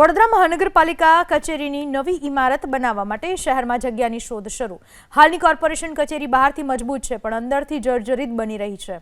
વડોદરા મહાનગરપાલિકા કચેરીની નવી ઇમારત બનાવવા માટે શહેરમાં જગ્યાની શોધ શરૂ. હાલની કોર્પોરેશન કચેરી બહારથી મજબૂત છે, પણ અંદરથી જર્જરિત બની રહી છે.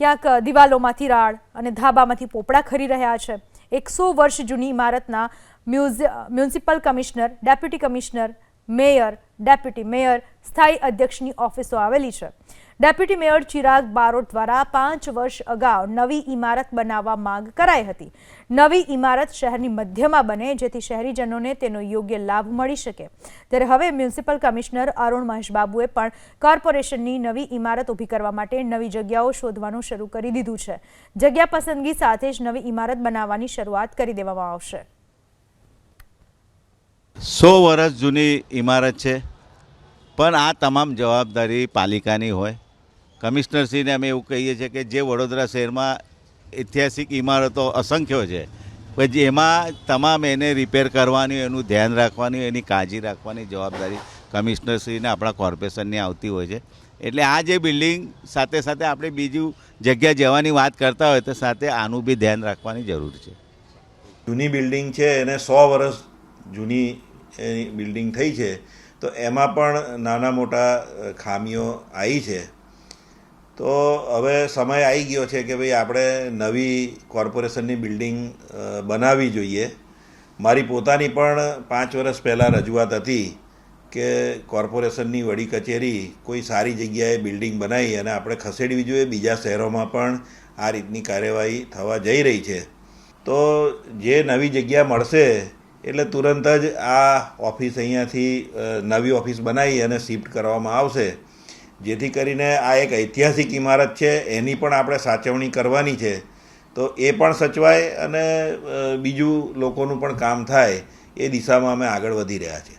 ક્યાંક દિવાલોમાંથી રાડ અને ધાબામાંથી પોપડા ખરી રહ્યા છે. એકસો વર્ષ જૂની ઇમારતના municipal commissioner, deputy commissioner, mayor, deputy mayor, સ્થાયી અધ્યક્ષની ઓફિસો આવેલી છે. ડેપ્યુટી મેયર ચિરાગ બારોટ દ્વારા પાંચ વર્ષ અગાઉ નવી ઇમારત બનાવવા માંગ કરાઈ હતી. નવી ઇમારત શહેરની મધ્યમાં બને, જેથી શહેરીજનોને તેનો યોગ્ય લાભ મળી શકે. ત્યારે હવે મ્યુનિસિપલ કમિશનર અરુણ મહેશબાબુએ પણ કોર્પોરેશનની નવી ઇમારત ઊભી કરવા માટે નવી જગ્યાઓ શોધવાનું શરૂ કરી દીધું છે. જગ્યા પસંદગી સાથે જ નવી ઇમારત બનાવવાની શરૂઆત કરી દેવામાં આવશે. સો વર્ષ જૂની ઇમારત છે, પણ આ તમામ જવાબદારી પાલિકાની હોય. કમિશનરશ્રીને અમે એવું કહીએ છીએ કે જે વડોદરા શહેરમાં ઐતિહાસિક ઇમારતો અસંખ્ય છે પછી એમાં તમામ એને રિપેર કરવાની એનું ધ્યાન રાખવાની એની કાળજી રાખવાની જવાબદારી કમિશનરશ્રીને આપણા કોર્પોરેશનની આવતી હોય છે. એટલે આ જે બિલ્ડિંગ સાથે સાથે આપણે બીજું જગ્યા જવાની વાત કરતા હોય તો સાથે આનું બી ધ્યાન રાખવાની જરૂર છે. જૂની બિલ્ડિંગ છે, એને સો વર્ષ જૂની બિલ્ડિંગ થઈ છે, તો એમાં પણ નાના મોટા ખામીઓ આવી છે. તો હવે સમય આવી ગયો છે કે ભાઈ આપણે નવી કોર્પોરેશનની બિલ્ડિંગ બનાવવી જોઈએ. મારી પોતાની પણ પાંચ વર્ષ પહેલાં રજૂઆત હતી કે કોર્પોરેશનની વડી કચેરી કોઈ સારી જગ્યાએ બિલ્ડિંગ બનાવી અને આપણે ખસેડવી જોઈએ. બીજા શહેરોમાં પણ આ રીતની કાર્યવાહી થવા જઈ રહી છે. તો જે નવી જગ્યા મળશે એટલે તુરંત જ આ ઓફિસ અહીંયાથી નવી ઓફિસ બનાવી અને શિફ્ટ કરવામાં આવશે. જેથી કરીને આ એક ઐતિહાસિક ઇમારત છે, એની પણ આપણે સાચવણી કરવાની છે. તો એ પણ સચવાય અને બીજું લોકોનું પણ કામ થાય, એ દિશામાં અમે આગળ વધી રહ્યા છીએ.